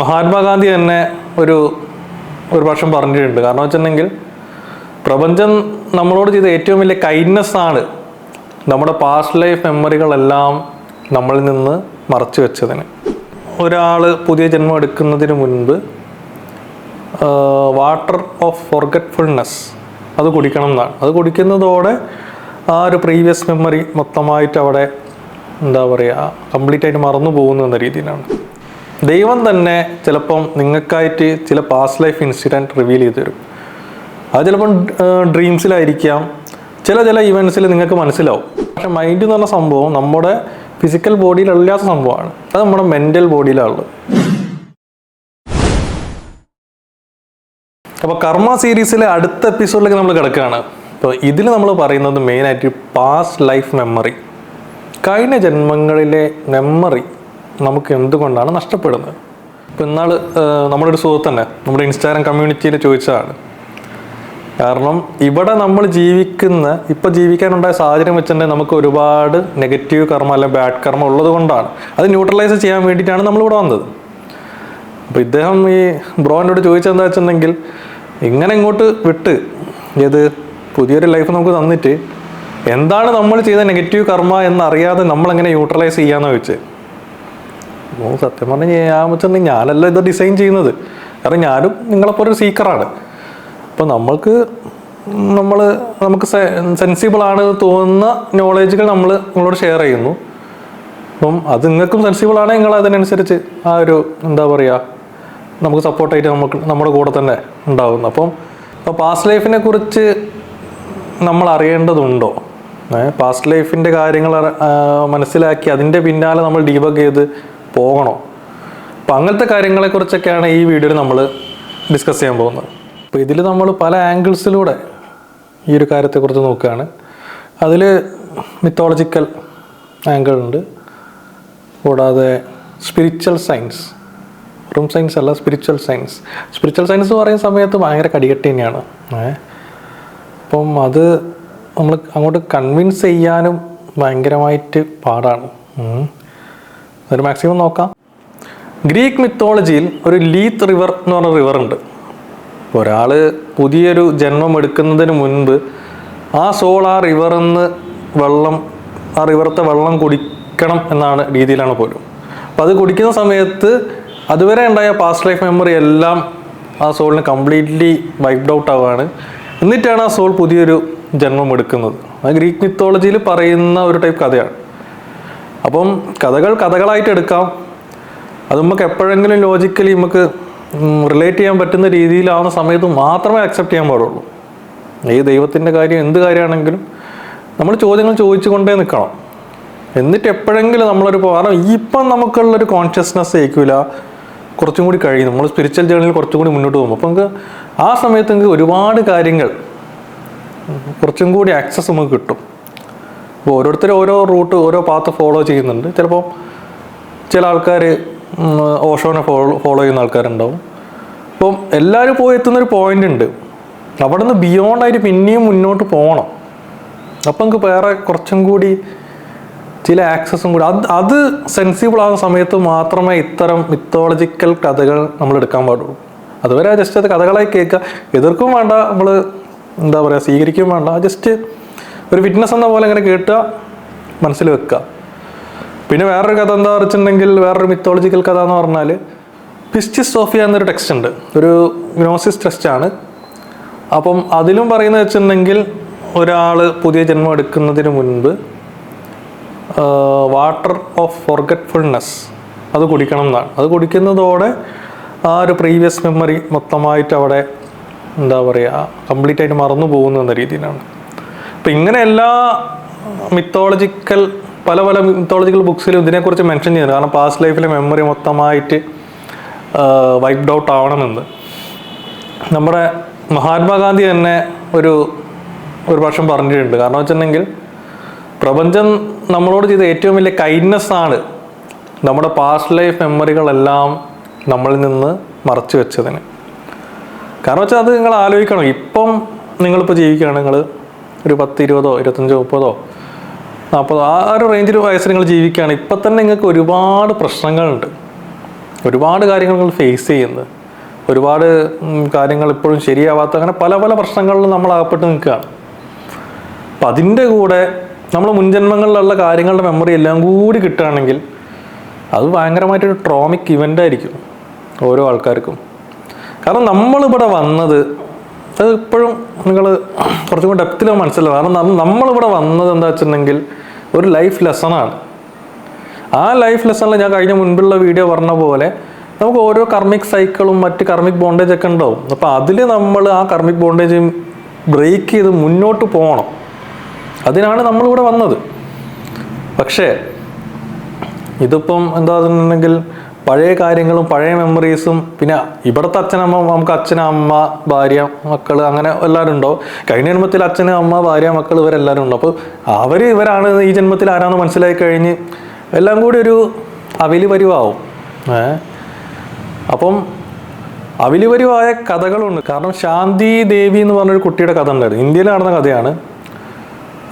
മഹാത്മാഗാന്ധി തന്നെ ഒരു ഒരു പക്ഷം പറഞ്ഞിട്ടുണ്ട്. കാരണം വെച്ചിട്ടുണ്ടെങ്കിൽ പ്രപഞ്ചം നമ്മളോട് ചെയ്ത ഏറ്റവും വലിയ കൈൻഡ്നെസ് ആണ് നമ്മുടെ പാസ്റ്റ് ലൈഫ് മെമ്മറികളെല്ലാം നമ്മളിൽ നിന്ന് മറച്ചു വെച്ചതിന്. ഒരാൾ പുതിയ ജന്മം എടുക്കുന്നതിന് മുൻപ് വാട്ടർ ഓഫ് ഫോർഗറ്റ്ഫുൾനെസ് അത് കുടിക്കണം എന്നാണ്. അത് കുടിക്കുന്നതോടെ ആ ഒരു പ്രീവിയസ് മെമ്മറി മൊത്തമായിട്ട് അവിടെ എന്താ പറയുക കംപ്ലീറ്റ് ആയിട്ട് മറന്നു പോകുന്നു എന്ന രീതിയിലാണ്. ദൈവം തന്നെ ചിലപ്പം നിങ്ങൾക്കായിട്ട് ചില പാസ്റ്റ് ലൈഫ് ഇൻസിഡന്റ് റിവീൽ ചെയ്തു തരും അത് ചിലപ്പം ഡ്രീംസിലായിരിക്കാം ചില ചില ഇവൻസിൽ നിങ്ങൾക്ക് മനസ്സിലാവും. പക്ഷെ മൈൻഡ് എന്ന് പറഞ്ഞ സംഭവം നമ്മുടെ ഫിസിക്കൽ ബോഡിയിലല്ലാത്ത സംഭവമാണ്. അത് നമ്മുടെ മെന്റൽ ബോഡിയിലാണുള്ളത് അപ്പോൾ കർമ്മ സീരീസിലെ അടുത്ത എപ്പിസോഡിലേക്ക് നമ്മൾ കിടക്കുകയാണ്. അപ്പോൾ ഇതിൽ നമ്മൾ പറയുന്നത് മെയിനായിട്ട് പാസ്റ്റ് ലൈഫ് മെമ്മറി കഴിഞ്ഞ ജന്മങ്ങളിലെ മെമ്മറി നമുക്ക് എന്തുകൊണ്ടാണ് നഷ്ടപ്പെടുന്നത്? ഇപ്പം ഇന്നാൾ നമ്മുടെ ഒരു സുഹൃത്ത് തന്നെ നമ്മുടെ ഇൻസ്റ്റാഗ്രാം കമ്മ്യൂണിറ്റിയിൽ ചോദിച്ചതാണ്. കാരണം ഇവിടെ നമ്മൾ ജീവിക്കുന്ന ഇപ്പം ജീവിക്കാനുണ്ടായ സാഹചര്യം വെച്ചിട്ടുണ്ടെങ്കിൽ നമുക്ക് ഒരുപാട് നെഗറ്റീവ് കർമ്മ അല്ലെങ്കിൽ ബാഡ് കർമ്മ ഉള്ളത് കൊണ്ടാണ്. അത് ന്യൂട്രലൈസ് ചെയ്യാൻ വേണ്ടിയിട്ടാണ് നമ്മളിവിടെ വന്നത്. അപ്പോൾ ഇദ്ദേഹം ഈ ബ്രോനോട് ചോദിച്ചെന്താ വെച്ചിട്ടുണ്ടെങ്കിൽ ഇങ്ങനെ ഇങ്ങോട്ട് വിട്ട് ഏത് പുതിയൊരു ലൈഫ് നമുക്ക് തന്നിട്ട് എന്താണ് നമ്മൾ ചെയ്ത നെഗറ്റീവ് കർമ്മ എന്നറിയാതെ നമ്മളെങ്ങനെ യൂട്ടിലൈസ് ചെയ്യാമെന്ന് ചോദിച്ചത്. ഓ സത്യം ഞാൻ വെച്ചിട്ടുണ്ടെങ്കിൽ ഞാനല്ല ഇത് ഡിസൈൻ ചെയ്യുന്നത്. കാരണം ഞാനും നിങ്ങളെപ്പോലെ ഒരു സീക്കറാണ് അപ്പോൾ നമ്മൾക്ക് നമ്മൾ നമുക്ക് സെൻസിബിൾ ആണ് തോന്നുന്ന നോളേജുകൾ നമ്മൾ നിങ്ങളോട് ഷെയർ ചെയ്യുന്നു. അപ്പം അത് നിങ്ങൾക്കും സെൻസിബിൾ ആണ് നിങ്ങൾ അതിനനുസരിച്ച് ആ ഒരു എന്താ പറയുക നമുക്ക് സപ്പോർട്ടായിട്ട് നമുക്ക് നമ്മുടെ കൂടെ തന്നെ ഉണ്ടാകുന്നു അപ്പം ഇപ്പോൾ പാസ്റ്റ് ലൈഫിനെ കുറിച്ച് നമ്മൾ അറിയേണ്ടതുണ്ടോ? പാസ്റ്റ് ലൈഫിന്റെ കാര്യങ്ങൾ മനസ്സിലാക്കി അതിന്റെ പിന്നാലെ നമ്മൾ ഡീബഗ് ചെയ്ത് പോകണോ? അപ്പം അങ്ങനത്തെ കാര്യങ്ങളെക്കുറിച്ചൊക്കെയാണ് ഈ വീഡിയോയിൽ നമ്മൾ ഡിസ്കസ് ചെയ്യാൻ പോകുന്നത്. അപ്പോൾ ഇതിൽ നമ്മൾ പല ആംഗിൾസിലൂടെ ഈ ഒരു കാര്യത്തെക്കുറിച്ച് നോക്കുകയാണ്. അതിൽ മിത്തോളജിക്കൽ ആംഗിൾ ഉണ്ട്. കൂടാതെ സ്പിരിച്വൽ സയൻസ് റൂം സയൻസ് അല്ല സ്പിരിച്വൽ സയൻസ് സ്പിരിച്വൽ സയൻസ് എന്ന് പറയുന്ന സമയത്ത് ഭയങ്കര കടികട്ടി തന്നെയാണ്. അപ്പം അത് നമ്മൾ അങ്ങോട്ട് കൺവിൻസ് ചെയ്യാനും ഭയങ്കരമായിട്ട് പാടാണ്. ഒരു മാക്സിമം നോക്കാം. ഗ്രീക്ക് മിത്തോളജിയിൽ ഒരു ലീത്ത് റിവർ എന്ന് പറഞ്ഞ റിവർ ഉണ്ട്. ഒരാൾ പുതിയൊരു ജന്മം എടുക്കുന്നതിന് മുൻപ് ആ സോൾ ആ റിവറിൽ നിന്ന് വെള്ളം ആ റിവറത്തെ വെള്ളം കുടിക്കണം എന്നാണ് രീതിയിലാണ് പോലും. അപ്പം അത് കുടിക്കുന്ന സമയത്ത് അതുവരെ ഉണ്ടായ പാസ്റ്റ് ലൈഫ് മെമ്മറി എല്ലാം ആ സോളിന് കംപ്ലീറ്റ്ലി വൈപ്ഡ് ഔട്ട് ആവുകയാണ് എന്നിട്ടാണ് ആ സോൾ പുതിയൊരു ജന്മം എടുക്കുന്നത്. അത് ഗ്രീക്ക് മിത്തോളജിയിൽ പറയുന്ന ഒരു ടൈപ്പ് കഥയാണ്. അപ്പം കഥകൾ കഥകളായിട്ട് എടുക്കാം. അത് നമുക്ക് എപ്പോഴെങ്കിലും ലോജിക്കലി നമുക്ക് റിലേറ്റ് ചെയ്യാൻ പറ്റുന്ന രീതിയിലാവുന്ന സമയത്ത് മാത്രമേ അക്സെപ്റ്റ് ചെയ്യാൻ പാടുള്ളൂ. ഈ ദൈവത്തിന്റെ കാര്യം എന്ത് കാര്യമാണെങ്കിലും നമ്മൾ ചോദ്യങ്ങൾ ചോദിച്ചുകൊണ്ടേ നിൽക്കണം. എന്നിട്ട് എപ്പോഴെങ്കിലും നമ്മളൊരു കാരണം ഇപ്പം നമുക്കുള്ളൊരു കോൺഷ്യസ്നെസ് ഏൽക്കില്ല കുറച്ചും കൂടി കഴിയും. നമ്മൾ സ്പിരിച്വൽ ജേണിയിൽ കുറച്ചും കൂടി മുന്നോട്ട് പോകും. അപ്പം നമുക്ക് ആ സമയത്ത് നിങ്ങൾക്ക് ഒരുപാട് കാര്യങ്ങൾ കുറച്ചും കൂടി ആക്സസ് നമുക്ക് കിട്ടും. അപ്പോൾ ഓരോരുത്തർ ഓരോ റൂട്ട് ഓരോ പാത്ത് ഫോളോ ചെയ്യുന്നുണ്ട്. ചിലപ്പോൾ ചില ആൾക്കാർ ഓഷോനെ ഫോളോ ഫോളോ ചെയ്യുന്ന ആൾക്കാരുണ്ടാവും. അപ്പം എല്ലാവരും പോയി എത്തുന്നൊരു പോയിന്റ് ഉണ്ട്. അവിടെ നിന്ന് ബിയോണ്ടായിട്ട് പിന്നെയും മുന്നോട്ട് പോകണം. അപ്പം നമുക്ക് വേറെ കുറച്ചും കൂടി ചില ആക്സസും കൂടി. അത് അത് സെൻസിബിൾ ആകുന്ന സമയത്ത് മാത്രമേ ഇത്തരം മിത്തോളജിക്കൽ കഥകൾ നമ്മൾ എടുക്കാൻ പാടുള്ളൂ. അതുവരെ ജസ്റ്റ് അത് കഥകളായി കേൾക്കുക. എതിർക്കും വേണ്ട നമ്മൾ എന്താ പറയുക സ്വീകരിക്കും വേണ്ട. ജസ്റ്റ് ഒരു വിറ്റ്നസ് എന്ന പോലെ ഇങ്ങനെ കേട്ടുക മനസ്സിൽ വെക്കുക. പിന്നെ വേറൊരു കഥ എന്താ വെച്ചിട്ടുണ്ടെങ്കിൽ വേറൊരു മിത്തോളജിക്കൽ കഥ എന്ന് പറഞ്ഞാൽ പിസ്റ്റിസ് സോഫിയ എന്നൊരു ടെക്സ്റ്റ് ഉണ്ട്. ഒരു ഗ്നോസിസ് ടെക്സ്റ്റ് ആണ്. അപ്പം അതിലും പറയുന്നത് വെച്ചിട്ടുണ്ടെങ്കിൽ ഒരാൾ പുതിയ ജന്മം എടുക്കുന്നതിന് മുൻപ് വാട്ടർ ഓഫ് ഫോർഗറ്റ്ഫുൾനെസ് അത് കുടിക്കണം എന്നാണ്. അത് കുടിക്കുന്നതോടെ ആ ഒരു പ്രീവിയസ് മെമ്മറി മൊത്തമായിട്ട് അവിടെ എന്താ പറയുക കംപ്ലീറ്റ് ആയിട്ട് മറന്നു പോകുന്നു എന്ന രീതിയിലാണ്. അപ്പം ഇങ്ങനെ എല്ലാ മിത്തോളജിക്കൽ പല പല മിത്തോളജിക്കൽ ബുക്സിലും ഇതിനെക്കുറിച്ച് മെൻഷൻ ചെയ്യുന്നുണ്ട്. കാരണം പാസ്റ്റ് ലൈഫിലെ മെമ്മറി മൊത്തമായിട്ട് വൈപ്ഡ് ഔട്ട് ആവണമെന്ന്. നമ്മുടെ മഹാത്മാഗാന്ധി തന്നെ ഒരു ഒരു പക്ഷം പറഞ്ഞിട്ടുണ്ട്. കാരണം വെച്ചിട്ടുണ്ടെങ്കിൽ പ്രപഞ്ചം നമ്മളോട് ചെയ്ത ഏറ്റവും വലിയ കൈൻഡ്നെസ് ആണ് നമ്മുടെ പാസ്റ്റ് ലൈഫ് മെമ്മറികളെല്ലാം നമ്മളിൽ നിന്ന് മറച്ചു വെച്ചതിന്. കാരണം വെച്ചാൽ അത് നിങ്ങൾ ആലോചിക്കണം. ഇപ്പം നിങ്ങളിപ്പോൾ ജീവിക്കുകയാണ് നിങ്ങൾ ഒരു പത്ത് ഇരുപതോ ഇരുപത്തഞ്ചോ മുപ്പതോ നാൽപ്പതോ ആ ഒരു റേഞ്ചിൽ വയസ്സിൽ നിങ്ങൾ ജീവിക്കുകയാണ്. ഇപ്പം തന്നെ നിങ്ങൾക്ക് ഒരുപാട് പ്രശ്നങ്ങളുണ്ട്. ഒരുപാട് കാര്യങ്ങൾ നിങ്ങൾ ഫേസ് ചെയ്യുന്നത്. ഒരുപാട് കാര്യങ്ങൾ ഇപ്പോഴും ശരിയാവാത്ത അങ്ങനെ പല പല പ്രശ്നങ്ങളിലും നമ്മൾ അകപ്പെട്ട് നിൽക്കുകയാണ്. അപ്പം അതിന്റെ കൂടെ നമ്മൾ മുൻജന്മങ്ങളിലുള്ള കാര്യങ്ങളുടെ മെമ്മറി എല്ലാം കൂടി കിട്ടുകയാണെങ്കിൽ അത് ഭയങ്കരമായിട്ടൊരു ട്രോമിക് ഇവന്റ് ആയിരിക്കും ഓരോ ആൾക്കാർക്കും. കാരണം നമ്മളിവിടെ വന്നത് അത് ഇപ്പോഴും നിങ്ങൾ കുറച്ചും കൂടി ഡെപ്തിൽ മനസ്സിലാവും കാരണം നമ്മളിവിടെ വന്നത് എന്താ വെച്ചിട്ടുണ്ടെങ്കിൽ ഒരു ലൈഫ് ലെസണാണ് ആ ലൈഫ് ലെസണിൽ ഞാൻ കഴിഞ്ഞ മുൻപുള്ള വീഡിയോ പറഞ്ഞ പോലെ നമുക്ക് ഓരോ കർമ്മിക് സൈക്കിളും മറ്റ് കർമ്മിക് ബോണ്ടേജ് ഒക്കെ ഉണ്ടാവും. അപ്പോൾ അതിൽ നമ്മൾ ആ കർമ്മിക് ബോണ്ടേജ് ബ്രേക്ക് ചെയ്ത് മുന്നോട്ട് പോകണം അതിനാണ് നമ്മളിവിടെ വന്നത്. പക്ഷേ ഇതിപ്പം എന്താ പറഞ്ഞിട്ടുണ്ടെങ്കിൽ പഴയ കാര്യങ്ങളും പഴയ മെമ്മറീസും പിന്നെ ഇവിടുത്തെ അച്ഛനമ്മ നമുക്ക് അച്ഛൻ അമ്മ ഭാര്യ മക്കൾ അങ്ങനെ എല്ലാവരും ഉണ്ടോ? കഴിഞ്ഞ ജന്മത്തിൽ അച്ഛൻ അമ്മ ഭാര്യ മക്കൾ ഇവരെല്ലാവരും ഉണ്ടോ? അപ്പോൾ അവർ ഇവരാണ് ഈ ജന്മത്തിൽ ആരാന്ന് മനസ്സിലായി കഴിഞ്ഞ് എല്ലാം കൂടി ഒരു അവലി പരിവാവും അപ്പം അവിലിവരുവായ കഥകളുണ്ട്. കാരണം ശാന്തി ദേവി എന്ന് പറഞ്ഞൊരു കുട്ടിയുടെ കഥ ഉണ്ടായിരുന്നു. ഇന്ത്യയിൽ നടന്ന കഥയാണ്.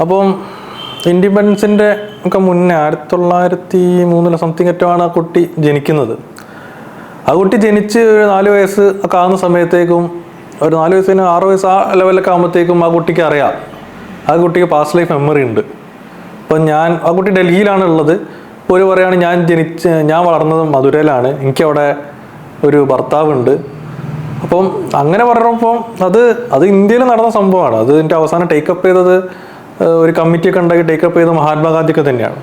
അപ്പം ഇൻഡിപെൻഡൻസിന്റെ ഒക്കെ മുന്നേ ആയിരത്തി തൊള്ളായിരത്തി മൂന്നിലോ സംതിങ് ഏറ്റമാണ് ആ കുട്ടി ജനിക്കുന്നത്. ആ കുട്ടി ജനിച്ച് നാല് വയസ്സ് ഒക്കെ ആകുന്ന സമയത്തേക്കും ഒരു നാല് വയസ്സിന് ആറ് വയസ്സ് ആ ലെവലൊക്കെ ആകുമ്പോഴത്തേക്കും ആ കുട്ടിക്ക് അറിയാം. ആ കുട്ടിക്ക് പാസ്റ്റ് ലൈഫ് മെമ്മറി ഉണ്ട്. അപ്പം ഞാൻ ആ കുട്ടി ഡൽഹിയിലാണ് ഉള്ളത്. ഒരു പറയുകയാണ് ഞാൻ ജനിച്ച് ഞാൻ വളർന്നത് മധുരയിലാണ്. എനിക്കവിടെ ഒരു ഭർത്താവുണ്ട്. അപ്പം അങ്ങനെ പറഞ്ഞപ്പം അത് അത് ഇന്ത്യയിൽ നടന്ന സംഭവമാണ്. അത് എന്റെ അവസാനം ടേക്കപ്പ് ചെയ്തത് ഒരു കമ്മിറ്റിയൊക്കെ ഉണ്ടാക്കി ടേക്കപ്പ് ചെയ്ത മഹാത്മാഗാന്ധിയൊക്കെ തന്നെയാണ്.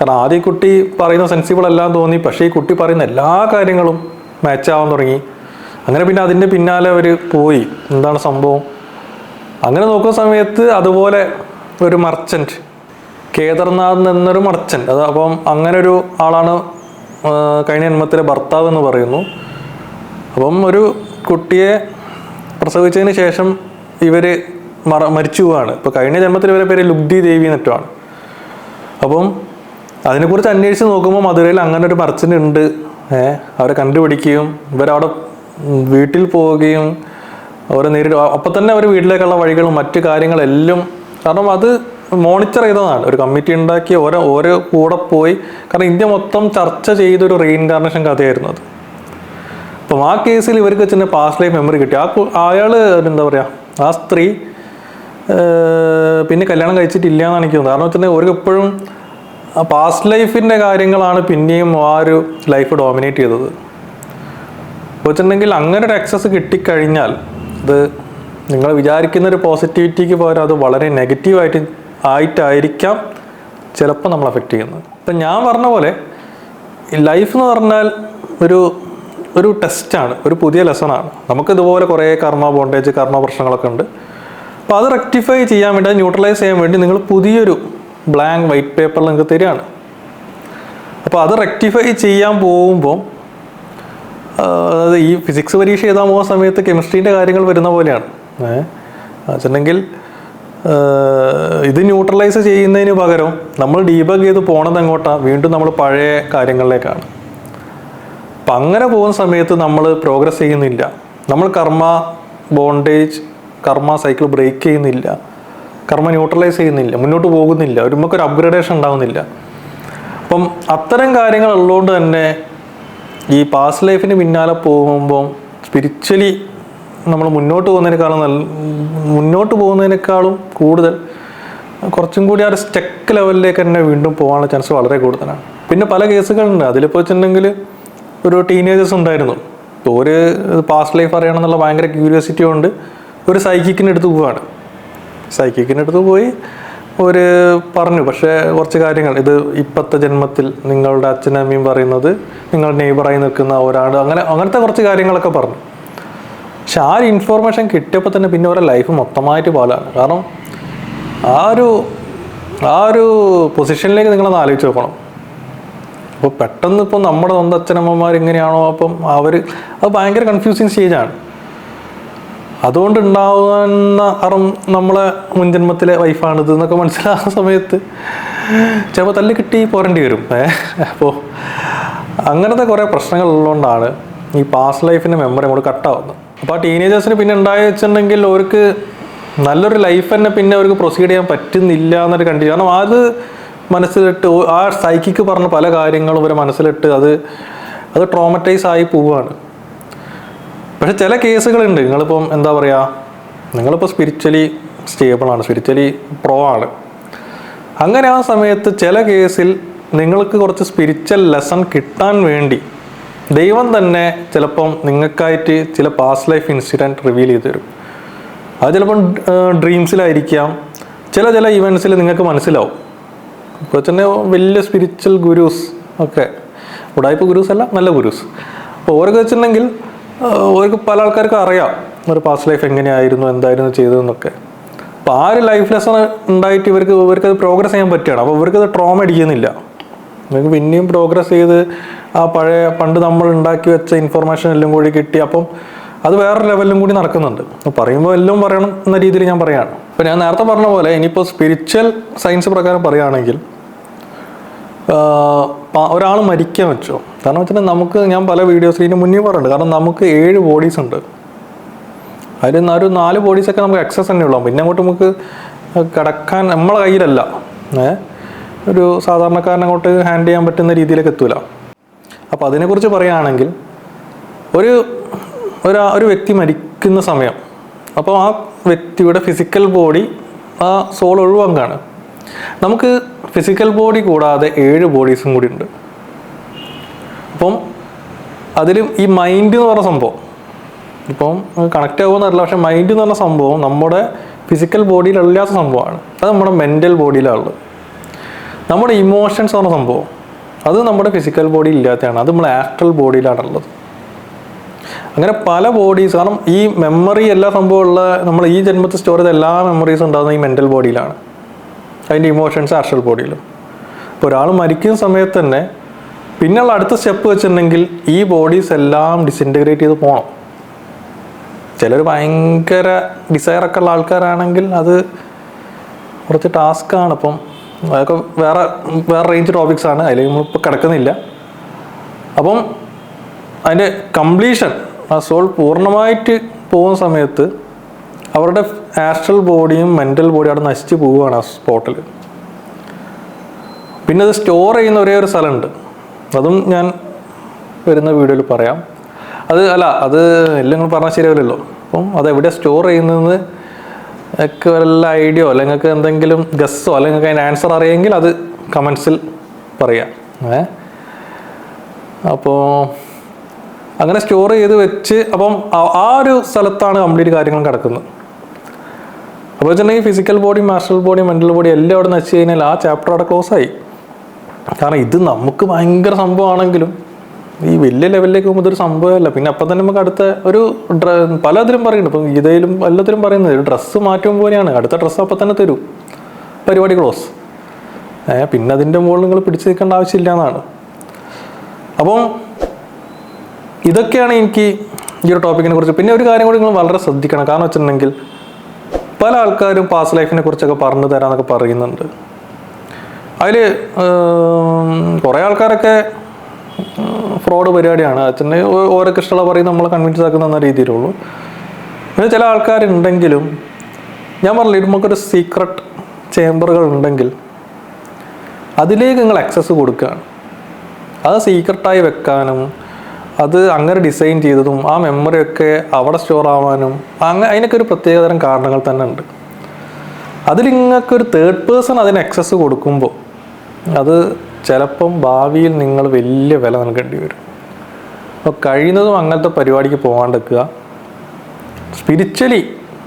കാരണം ആദ്യം കുട്ടി പറയുന്ന സെൻസിബിൾ എല്ലാം തോന്നി പക്ഷേ ഈ കുട്ടി പറയുന്ന എല്ലാ കാര്യങ്ങളും മാച്ച് ആവാൻ തുടങ്ങി. അങ്ങനെ പിന്നെ അതിന്റെ പിന്നാലെ അവർ പോയി. എന്താണ് സംഭവം? അങ്ങനെ നോക്കുന്ന സമയത്ത് അതുപോലെ ഒരു മർച്ചന്റ് കേദർനാഥ് എന്നൊരു മർച്ചന്റ് അത് അപ്പം അങ്ങനെ ഒരു ആളാണ് കഴിഞ്ഞ ജന്മത്തിലെ ഭർത്താവ് എന്ന് പറയുന്നു. അപ്പം ഒരു കുട്ടിയെ പ്രസവിച്ചതിന് ശേഷം ഇവർ മറ മരിച്ചു പോവാണ്. ഇപ്പോൾ കഴിഞ്ഞ ജന്മത്തിൽ വരെ പേര് ലുബ്ധി ദേവി എന്നിട്ടാണ് അപ്പം അതിനെക്കുറിച്ച് അന്വേഷിച്ച് നോക്കുമ്പോൾ മധുരയിൽ അങ്ങനെ ഒരു മർച്ചന്റ് ഉണ്ട്. ഏഹ് അവരെ കണ്ടുപിടിക്കുകയും ഇവരവിടെ വീട്ടിൽ പോവുകയും അവരെ നേരിട്ട് അപ്പം തന്നെ അവർ വീട്ടിലേക്കുള്ള വഴികളും മറ്റു കാര്യങ്ങളെല്ലാം കാരണം അത് മോണിറ്റർ ചെയ്തതാണ്. ഒരു കമ്മിറ്റി ഉണ്ടാക്കി ഓരോ ഓരോ കൂടെ പോയി. കാരണം ഇന്ത്യ മൊത്തം ചർച്ച ചെയ്തൊരു റീഇൻകാർണേഷൻ കഥയായിരുന്നു അത്. അപ്പം ആ കേസിൽ ഇവർക്ക് വെച്ചിട്ട് പാസ്റ്റ് ലൈഫ് മെമ്മറി കിട്ടി. ആ അയാൾ എന്താ പറയുക ആ സ്ത്രീ പിന്നെ കല്യാണം കഴിച്ചിട്ടില്ല എന്നാണ് എനിക്ക് തോന്നുന്നത്. കാരണം എപ്പോഴും ആ പാസ്റ്റ് ലൈഫിന്റെ കാര്യങ്ങളാണ് പിന്നെയും ആ ഒരു ലൈഫ് ഡോമിനേറ്റ് ചെയ്തത്. വെച്ചിട്ടുണ്ടെങ്കിൽ അങ്ങനെ ഒരു ആക്സസ് കിട്ടിക്കഴിഞ്ഞാൽ അത് നിങ്ങൾ വിചാരിക്കുന്ന ഒരു പോസിറ്റിവിറ്റിക്ക് പകരം അത് വളരെ നെഗറ്റീവായിട്ട് ആയിട്ടായിരിക്കാം ചിലപ്പോൾ നമ്മൾ അഫക്റ്റ് ചെയ്യുന്നത്. ഇപ്പം ഞാൻ പറഞ്ഞ പോലെ ലൈഫ് എന്ന് പറഞ്ഞാൽ ഒരു ഒരു ടെസ്റ്റാണ് ഒരു പുതിയ ലെസണാണ് നമുക്ക് ഇതുപോലെ കുറേ കർമ്മ ബോണ്ടേജ് കർമ്മ പ്രശ്നങ്ങളൊക്കെ ഉണ്ട്. അപ്പോൾ അത് റെക്ടിഫൈ ചെയ്യാൻ വേണ്ടി അത് ന്യൂട്രലൈസ് ചെയ്യാൻ വേണ്ടി നിങ്ങൾ പുതിയൊരു ബ്ലാങ്ക് വൈറ്റ് പേപ്പർ നിങ്ങൾക്ക് തരികയാണ്. അപ്പോൾ അത് റെക്ടിഫൈ ചെയ്യാൻ പോകുമ്പോൾ അതായത് ഈ ഫിസിക്സ് പരീക്ഷ എഴുതാൻ പോകുന്ന സമയത്ത് കെമിസ്ട്രീന്റെ കാര്യങ്ങൾ വരുന്ന പോലെയാണ്. ഏഹ് വെച്ചിട്ടുണ്ടെങ്കിൽ ഇത് ന്യൂട്രലൈസ് ചെയ്യുന്നതിന് പകരം നമ്മൾ ഡീബഗ് ചെയ്ത് പോണത് എങ്ങോട്ടാണ് വീണ്ടും നമ്മൾ പഴയ കാര്യങ്ങളിലേക്കാണ്. അപ്പം അങ്ങനെ പോകുന്ന സമയത്ത് നമ്മൾ പ്രോഗ്രസ് ചെയ്യുന്നില്ല. നമ്മൾ കർമ്മ ബോണ്ടേജ് കർമ്മ സൈക്കിൾ ബ്രേക്ക് ചെയ്യുന്നില്ല. കർമ്മ ന്യൂട്രലൈസ് ചെയ്യുന്നില്ല. മുന്നോട്ട് പോകുന്നില്ല. ഒരു നമുക്കൊരു അപ്ഗ്രഡേഷൻ ഉണ്ടാകുന്നില്ല അപ്പം അത്തരം കാര്യങ്ങൾ ഉള്ളതുകൊണ്ട് തന്നെ ഈ പാസ് ലൈഫിന് പിന്നാലെ പോകുമ്പോൾ സ്പിരിച്വലി നമ്മൾ മുന്നോട്ട് പോകുന്നതിനേക്കാളും നല്ല മുന്നോട്ട് പോകുന്നതിനേക്കാളും കൂടുതൽ കുറച്ചും കൂടി ആ ഒരു സ്റ്റെക്ക് ലെവലിലേക്ക് തന്നെ വീണ്ടും പോകാനുള്ള ചാൻസ് വളരെ കൂടുതലാണ്. പിന്നെ പല കേസുകളുണ്ട്. അതിലിപ്പോൾ വെച്ചിട്ടുണ്ടെങ്കിൽ ഒരു ടീനേജേഴ്സ് ഉണ്ടായിരുന്നു. ഒരു പാസ്റ്റ് ലൈഫ് അറിയണം എന്നുള്ള ഭയങ്കര ക്യൂരിയോസിറ്റി കൊണ്ട് ഒരു സൈക്കിക്കിന്റെ അടുത്ത് പോവാണ്. സൈക്കിക്കിന്റെ അടുത്ത് പോയി ഒരു പറഞ്ഞു. പക്ഷേ കുറച്ച് കാര്യങ്ങൾ. ഇത് ഇപ്പോഴത്തെ ജന്മത്തിൽ നിങ്ങളുടെ അച്ഛനും അമ്മയും പറയുന്നത് നിങ്ങൾ നെയ്ബറായി നിൽക്കുന്ന ഒരാൾ അങ്ങനെ അങ്ങനത്തെ കുറച്ച് കാര്യങ്ങളൊക്കെ പറഞ്ഞു. പക്ഷെ ആ ഒരു ഇൻഫോർമേഷൻ കിട്ടിയപ്പോൾ തന്നെ പിന്നെ അവരുടെ ലൈഫ് മൊത്തമായിട്ട് പോലാണ് കാരണം ആ ഒരു ആ ഒരു പൊസിഷനിലേക്ക് നിങ്ങളൊന്ന് ആലോചിച്ച് നോക്കണം. അപ്പോൾ പെട്ടെന്ന് ഇപ്പോൾ നമ്മുടെ സ്വന്തം അച്ഛനമ്മമാർ ഇങ്ങനെയാണോ? അപ്പം അവർ അത് ഭയങ്കര കൺഫ്യൂസിങ് സ്റ്റേജാണ് അതുകൊണ്ട് ഉണ്ടാവുന്ന കാരണം നമ്മളെ മുൻജന്മത്തിലെ വൈഫാണിത് എന്നൊക്കെ മനസ്സിലാകുന്ന സമയത്ത് ചിലപ്പോൾ തല്ലി കിട്ടി പോരേണ്ടി വരും. അപ്പോൾ അങ്ങനത്തെ കുറേ പ്രശ്നങ്ങൾ ഉള്ളതുകൊണ്ടാണ് ഈ പാസ്റ്റ് ലൈഫിന്റെ മെമ്മറി നമ്മൾ കട്ടാവുന്നത് അപ്പോൾ ആ ടീനേജേഴ്സിന് പിന്നെ ഉണ്ടായി വെച്ചിട്ടുണ്ടെങ്കിൽ അവർക്ക് നല്ലൊരു ലൈഫ് തന്നെ പിന്നെ അവർക്ക് പ്രൊസീഡ് ചെയ്യാൻ പറ്റുന്നില്ല എന്നൊരു കണ്ടീഷൻ കാരണം അത് മനസ്സിലിട്ട് ആ സൈക്കിക്ക് പറഞ്ഞ പല കാര്യങ്ങളും ഇവരെ മനസ്സിലിട്ട് അത് അത് ട്രോമറ്റൈസ് ആയി പോവുകയാണ് പക്ഷെ ചില കേസുകളുണ്ട്. നിങ്ങളിപ്പം എന്താ പറയുക നിങ്ങളിപ്പോൾ സ്പിരിച്വലി സ്റ്റേബിളാണ് സ്പിരിച്വലി പ്രോ ആണ്. അങ്ങനെ ആ സമയത്ത് ചില കേസിൽ നിങ്ങൾക്ക് കുറച്ച് സ്പിരിച്വൽ ലെസൺ കിട്ടാൻ വേണ്ടി ദൈവം തന്നെ ചിലപ്പം നിങ്ങൾക്കായിട്ട് ചില പാസ്റ്റ് ലൈഫ് ഇൻസിഡന്റ് റിവീൽ ചെയ്ത് തരും. അത് ചിലപ്പം ഡ്രീംസിലായിരിക്കാം ചില ചില ഇവൻസിൽ നിങ്ങൾക്ക് മനസ്സിലാവും. ഇപ്പോൾ തന്നെ വലിയ സ്പിരിച്വൽ ഗുരുസ് ഒക്കെ. ഉടായ്പ ഗുരുസ് അല്ല നല്ല ഗുരുസ് അപ്പോൾ ഓരോ വെച്ചിട്ടുണ്ടെങ്കിൽ ഓർക്ക് പല ആൾക്കാർക്കും അറിയാം ഒരു പാസ്റ്റ് ലൈഫ് എങ്ങനെയായിരുന്നു എന്തായിരുന്നു ചെയ്തതെന്നൊക്കെ. അപ്പോൾ ആ ഒരു ലൈഫ് ലെസൺ ഉണ്ടായിട്ട് ഇവർക്ക് ഇവർക്ക് അത് പ്രോഗ്രസ് ചെയ്യാൻ പറ്റുകയാണ്. അപ്പോൾ ഇവർക്ക് അത് ട്രോമ അടിക്കുന്നില്ല. ഇവർക്ക് പിന്നെയും പ്രോഗ്രസ് ചെയ്ത് ആ പഴയ പണ്ട് നമ്മൾ ഉണ്ടാക്കി വെച്ച ഇൻഫർമേഷൻ എല്ലാം കൂടി കിട്ടി. അപ്പം അത് വേറെ ലെവലിലും കൂടി നടക്കുന്നുണ്ട്. പറയുമ്പോൾ എല്ലാം പറയണം എന്ന രീതിയിൽ ഞാൻ പറയാണ് അപ്പോൾ ഞാൻ നേരത്തെ പറഞ്ഞ പോലെ ഇനിയിപ്പോൾ സ്പിരിച്വൽ സയൻസ് പ്രകാരം പറയുകയാണെങ്കിൽ ഒരാൾ മരിക്കാൻ വെച്ചോ. കാരണം വെച്ചാൽ നമുക്ക് ഞാൻ പല വീഡിയോസ് ഇതിന് മുന്നേ പറഞ്ഞിട്ടുണ്ട്. കാരണം നമുക്ക് ഏഴ് ബോഡീസ് ഉണ്ട്. അതിൽ ഒരു നാല് ബോഡീസൊക്കെ നമുക്ക് എക്സസ് തന്നെ ഉള്ളൂ. പിന്നെ അങ്ങോട്ട് നമുക്ക് കിടക്കാൻ നമ്മളെ കയ്യിലല്ല. ഏ? ഒരു സാധാരണക്കാരനെ അങ്ങോട്ട് ഹാൻഡിൽ ചെയ്യാൻ പറ്റുന്ന രീതിയിലേക്ക് എത്തൂല. അപ്പോൾ അതിനെക്കുറിച്ച് പറയുകയാണെങ്കിൽ ഒരു ഒരു ഒരു വ്യക്തി മരിക്കുന്ന സമയം അപ്പോൾ ആ വ്യക്തിയുടെ ഫിസിക്കൽ ബോഡി ആ സോൾ ഒഴിവാക്കാണ്. നമുക്ക് ഫിസിക്കൽ ബോഡി കൂടാതെ ഏഴ് ബോഡീസും കൂടി ഉണ്ട്. അപ്പം അതിലും ഈ മൈൻഡ് എന്ന് പറഞ്ഞ സംഭവം ഇപ്പം കണക്റ്റ് ആകുമെന്നറിയില്ല പക്ഷെ മൈൻഡ് എന്ന് പറഞ്ഞ സംഭവം നമ്മുടെ ഫിസിക്കൽ ബോഡിയിലല്ലാത്ത സംഭവമാണ്. അത് നമ്മുടെ മെന്റൽ ബോഡിയിലാണുള്ളത് നമ്മുടെ ഇമോഷൻസ് എന്ന് പറഞ്ഞ സംഭവം അത് നമ്മുടെ ഫിസിക്കൽ ബോഡി ഇല്ലാത്തതാണ്. അത് നമ്മുടെ ആസ്ട്രൽ ബോഡിയിലാണുള്ളത് അങ്ങനെ പല ബോഡീസ് കാരണം ഈ മെമ്മറി എല്ലാ സംഭവമുള്ള നമ്മൾ ഈ ജന്മത്തെ സ്റ്റോർ ചെയ്ത എല്ലാ മെമ്മറീസും ഉണ്ടാകുന്നത് ഈ മെന്റൽ ബോഡിയിലാണ് അതിന്റെ ഇമോഷൻസ് ആർഷൽ ബോഡിയിലും അപ്പോൾ ഒരാൾ മരിക്കുന്ന സമയത്ത് തന്നെ പിന്നെയുള്ള അടുത്ത സ്റ്റെപ്പ് വെച്ചിട്ടുണ്ടെങ്കിൽ ഈ ബോഡീസ് എല്ലാം ഡിസിന്റഗ്രേറ്റ് ചെയ്ത് പോകണം ചിലർ ഭയങ്കര ഡിസയറൊക്കെ ഉള്ള ആൾക്കാരാണെങ്കിൽ അത് കുറച്ച് ടാസ്ക്കാണ് അപ്പം അതൊക്കെ വേറെ വേറെ റേഞ്ച് ടോപ്പിക്സ് ആണ്. അതിൽ നമ്മളിപ്പോൾ കിടക്കുന്നില്ല. അപ്പം അതിന്റെ കംപ്ലീഷൻ ആ സോൾ പൂർണമായിട്ട് പോകുന്ന സമയത്ത് അവരുടെ ആസ്ട്രൽ ബോഡിയും മെന്റൽ ബോഡിയും അവിടെ നശിച്ച് പോവുകയാണ് ആ സ്പോട്ടിൽ പിന്നെ അത് സ്റ്റോർ ചെയ്യുന്ന ഒരേ ഒരു സ്ഥലമുണ്ട്. അതും ഞാൻ വരുന്ന വീഡിയോയിൽ പറയാം. അത് അല്ല അത് എല്ലാം നിങ്ങൾ പറഞ്ഞാൽ ശരിയാവില്ലല്ലോ. അപ്പം അത് എവിടെ സ്റ്റോർ ചെയ്യുന്നതെന്ന് ഒക്കെ വല്ല ഐഡിയോ അല്ലെങ്കിൽ നിങ്ങൾക്ക് എന്തെങ്കിലും ഗസ്സോ അല്ലെങ്കിൽ അതിന്റെ ആൻസർ അറിയെങ്കിൽ അത് കമൻസിൽ പറയാം. ഏ? അപ്പോൾ അങ്ങനെ സ്റ്റോർ ചെയ്ത് വെച്ച് അപ്പം ആ ഒരു സ്ഥലത്താണ് കംപ്ലീറ്റ് കാര്യങ്ങൾ കിടക്കുന്നത് അപ്പോൾ വെച്ചിട്ടുണ്ടെങ്കിൽ physical body master body mental body എല്ലാം അവിടെ നശിച്ചു കഴിഞ്ഞാൽ ആ ചാപ്റ്റർ അവിടെ ക്ലോസ് ആയി. കാരണം ഇത് നമുക്ക് ഭയങ്കര സംഭവമാണെങ്കിലും ഈ വലിയ ലെവലിലേക്ക് പോകുമ്പോൾ ഇതൊരു സംഭവമല്ല. പിന്നെ അപ്പം തന്നെ നമുക്ക് അടുത്ത ഒരു പലതിലും പറയുന്നു ഇപ്പം ഗീതയിലും എല്ലാത്തിലും പറയുന്നത് ഒരു ഡ്രസ്സ് മാറ്റം പോലെയാണ്. അടുത്ത ഡ്രസ്സ് അപ്പം തന്നെ തരും. പരിപാടി ക്ലോസ് ഏ പിന്നെ അതിന്റെ മുകളിൽ നിങ്ങൾ പിടിച്ചു നിൽക്കേണ്ട ആവശ്യമില്ല എന്നാണ്. അപ്പം ഇതൊക്കെയാണ് എനിക്ക് ഈ ഒരു ടോപ്പിക്കിനെ കുറിച്ച്. പിന്നെ ഒരു കാര്യം കൂടി നിങ്ങൾ വളരെ ശ്രദ്ധിക്കണം. കാരണം വെച്ചിട്ടുണ്ടെങ്കിൽ പല ആൾക്കാരും പാസ്റ്റ് ലൈഫിനെ കുറിച്ചൊക്കെ പറഞ്ഞു തരാന്നൊക്കെ പറയുന്നുണ്ട്. അതിൽ കുറേ ആൾക്കാരൊക്കെ ഫ്രോഡ് പരിപാടിയാണ്. അച്ഛനെ ഓരോക്കെ ഇഷ്ടമുള്ള പറയും നമ്മളെ കൺവിൻസ് ആക്കുന്ന എന്ന രീതിയിലുള്ളൂ. പിന്നെ ചില ആൾക്കാരുണ്ടെങ്കിലും ഞാൻ പറഞ്ഞില്ല നമുക്കൊരു സീക്രട്ട് ചേംബറുകൾ ഉണ്ടെങ്കിൽ അതിലേക്ക് നിങ്ങൾ ആക്സസ് കൊടുക്കുകയാണ്. അത് സീക്രട്ടായി വെക്കാനും അത് അങ്ങനെ ഡിസൈൻ ചെയ്തതും ആ മെമ്മറി ഒക്കെ അവിടെ സ്റ്റോർ ആവാനും അങ്ങനെ അതിനൊക്കെ ഒരു പ്രത്യേകതരം കാരണങ്ങൾ തന്നെ ഉണ്ട്. അതിൽ നിങ്ങൾക്ക് ഒരു തേർഡ് പേഴ്സൺ അതിന് ആക്സസ് കൊടുക്കുമ്പോൾ അത് ചിലപ്പം ഭാവിയിൽ നിങ്ങൾ വലിയ വില നൽകേണ്ടി വരും. അപ്പോൾ കഴിയുന്നതും അങ്ങനത്തെ പരിപാടിക്ക് പോകാണ്ടെക്കുക സ്പിരിച്വലി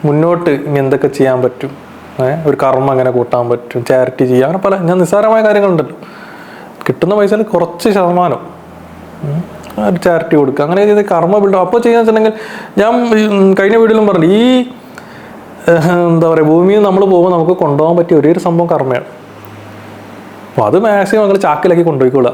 മുന്നോട്ട് ഇനി എന്തൊക്കെ ചെയ്യാൻ പറ്റും? ഒരു കർമ്മം അങ്ങനെ കൂട്ടാൻ പറ്റും? ചാരിറ്റി ചെയ്യാം അങ്ങനെ പല ഞാൻ നിസ്സാരമായ കാര്യങ്ങളുണ്ടല്ലോ. കിട്ടുന്ന പൈസയിൽ കുറച്ച് ശതമാനം. ഒരു ചാരിറ്റി കൊടുക്കുക. അങ്ങനെ ചെയ്ത് കർമ്മ ബിൽഡ് അപ്പോൾ ചെയ്യാന്ന് വെച്ചിട്ടുണ്ടെങ്കിൽ ഞാൻ കഴിഞ്ഞ വീഡിയോയിലും പറഞ്ഞു ഈ എന്താ പറയുക ഭൂമിയിൽ നമ്മൾ പോകുമ്പോൾ നമുക്ക് കൊണ്ടുപോകാൻ പറ്റിയ ഒരേ ഒരു സംഭവം കർമ്മയാണ്. അപ്പോൾ അത് മാക്സിമം നിങ്ങൾ ചാക്കിലാക്കി കൊണ്ടുപോയിക്കോളുക.